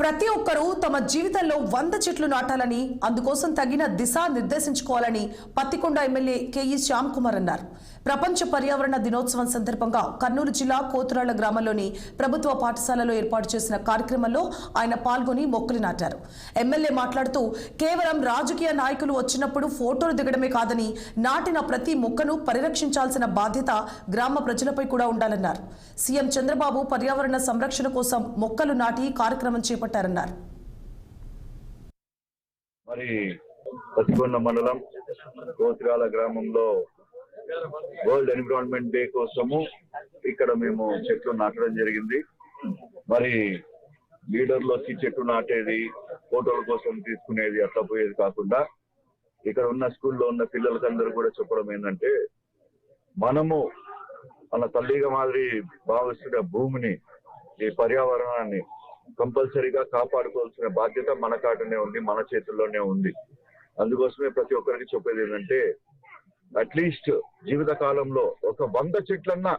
ప్రతి ఒక్కరూ తమ జీవితంలో వంద చెట్లు నాటాలని అందుకోసం తగిన దిశ నిర్దేశించుకోవాలని పత్తికొండ ఎమ్మెల్యే కేఈ శ్యామ్ కుమార్ అన్నారు. ప్రపంచ పర్యావరణ దినోత్సవం సందర్భంగా కర్నూలు జిల్లా కోతురాళ్ళ గ్రామంలోని ప్రభుత్వ పాఠశాలలో ఏర్పాటు చేసిన కార్యక్రమంలో ఆయన పాల్గొని మొక్కలు నాటారు. ఎమ్మెల్యే మాట్లాడుతూ కేవలం రాజకీయ నాయకులు వచ్చినప్పుడు ఫోటోలు దిగడమే కాదని నాటిన ప్రతి మొక్కను పరిరక్షించాల్సిన బాధ్యత గ్రామ ప్రజలపై కూడా ఉండాలన్నారు. సీఎం చంద్రబాబు పర్యావరణ సంరక్షణ కోసం మొక్కలు నాటి కార్యక్రమం చేపట్టారన్నారు మరి పసికొండ మండలం కోతిరాల గ్రామంలో వరల్డ్ ఎన్విరాన్మెంట్ డే కోసము ఇక్కడ మేము చెట్లు నాటడం జరిగింది. మరి లీడర్లు వచ్చి చెట్టు నాటేది ఫోటోల కోసం తీసుకునేది అట్లా పోయేది కాకుండా ఇక్కడ ఉన్న స్కూల్లో ఉన్న పిల్లలకందరూ కూడా చెప్పడం ఏంటంటే మనము మన తల్లిగా మాదిరి భావిస్తున్న భూమిని ఈ పర్యావరణాన్ని కంపల్సరీగా కాపాడుకోవాల్సిన బాధ్యత మన కాటనే ఉంది మన చేతుల్లోనే ఉంది. అందుకోసమే ప్రతి ఒక్కరికి చెప్పేది ఏంటంటే అట్లీస్ట్ జీవిత కాలంలో ఒక వంద చెట్లన్నా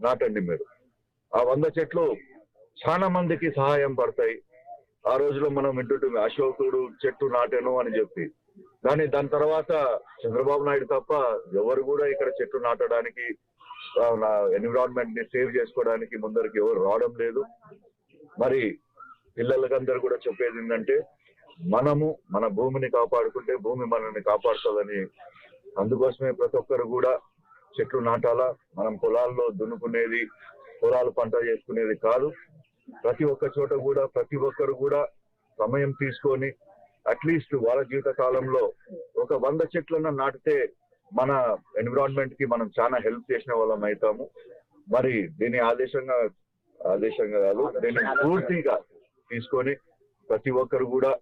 నాటండి మీరు. ఆ వంద చెట్లు చాలా మందికి సహాయం పడతాయి. ఆ రోజులో మనం వింటుంటే అశోకుడు చెట్టు నాటాను అని చెప్పి. కానీ దాని తర్వాత చంద్రబాబు నాయుడు తప్ప ఎవరు కూడా ఇక్కడ చెట్టు నాటడానికి ఎన్విరాన్మెంట్ని సేవ్ చేసుకోవడానికి ముందరికి ఎవరు రావడం లేదు. మరి పిల్లలకందరూ కూడా చెప్పేది ఏంటంటే మనము మన భూమిని కాపాడుకుంటే భూమి మనల్ని కాపాడుతుందని. అందుకోసమే ప్రతి ఒక్కరు కూడా చెట్లు నాటాలా మనం పొలాల్లో దున్నుకునేది పొలాలు పంట చేసుకునేది కాదు. ప్రతి ఒక్క చోట కూడా ప్రతి ఒక్కరు కూడా సమయం తీసుకొని అట్లీస్ట్ వాళ్ళ జీవిత కాలంలో ఒక వంద చెట్లన్న నాటితే మన ఎన్విరాన్మెంట్కి మనం చాలా హెల్ప్ చేసిన వాళ్ళం అవుతాము మరి దీని ఆదేశంగా ఆదేశంగా కాదు దీన్ని పూర్తిగా తీసుకొని ప్రతి ఒక్కరు కూడా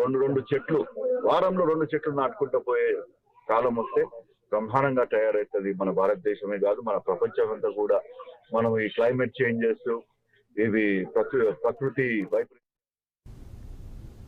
రెండు రెండు చెట్లు వారంలో రెండు చెట్లు నాటుకుంటూ పోయే కాలం వస్తే బ్రహ్మాండంగా తయారవుతుంది మన భారతదేశమే కాదు మన ప్రపంచం అంతా కూడా. మనం ఈ క్లైమేట్ చేంజెస్ ఇవి ప్రకృ ప్రకృతి వైపరీత్యం